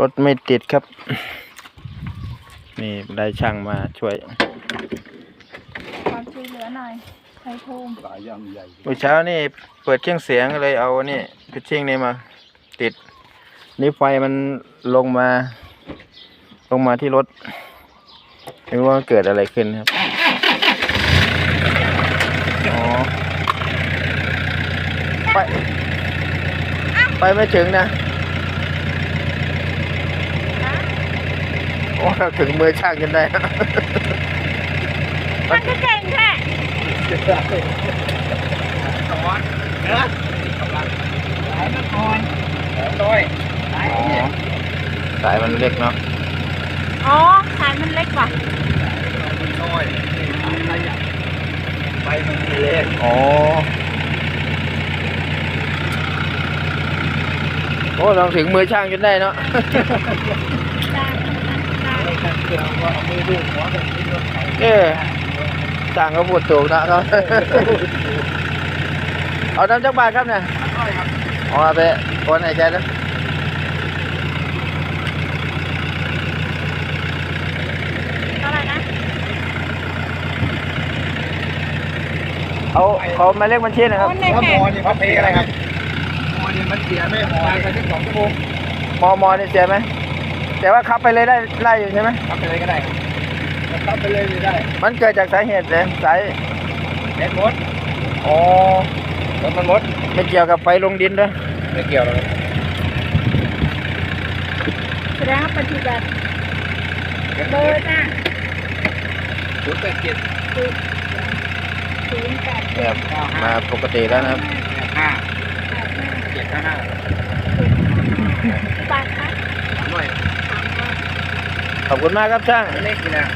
รถไม่ติดครับ นี่ได้ช่างมาช่วยความช่วยเหลือหน่อยไทยโทมสายยางใหญ่เมื่อเช้านี่เปิดเครื่องเสียงก็เลยเอานี่พิชชิ่งนี่มา ติด นี่ไฟมันลงมา ลงมาที่รถไม่รู้ว่าเกิดอะไรขึ้นครับอ๋อไป ไปไม่ถึงนะ โอ้ถึงมือช่างจนได้มันก็เก่งแค่อ๋อสายมันเล็กเนาะ อ๋อ สายมันเล็กว่ะไปมันเล็กอ๋อโอ้ลองถึงมือช่างจนได้เนาะ เออช่างก็พูดถูกนะครับเอาน้ำจักบาทครับเนี่ยเอาไปโอนให้แกแล้วเท่าไหร่นะเอาเขามาเรียกบัญชีหนะครับโอนในถ้าแขมกอนี่เขาเพอะไรครับมอนี่มันเสียไม่พอไปที่สองชั่วโมงมอมอนี่เสียไหม แต่ว่าขับไปเลยได้ไล่อยู่ใช่ไหมทำไปเลยก็ได้ทำไปเลยไม่ได้ มันเกิดจากสาเหตุเลยสายเน็ตมดอ๋อรถมันมดไม่เกี่ยวกับไฟลงดินด้วยไม่เกี่ยวเลยแสดงว่าปฏิบัติเบอร์จ้าศูนย์แปดเจ็ดศูนย์แปดแบบมาปกติแล้วนะครับห้าแปดห้าเจ็ดห้าห้า บาทคะ สามร้อย สามร้อย ขอบคุณมากครับช่าง เลขนี่นะ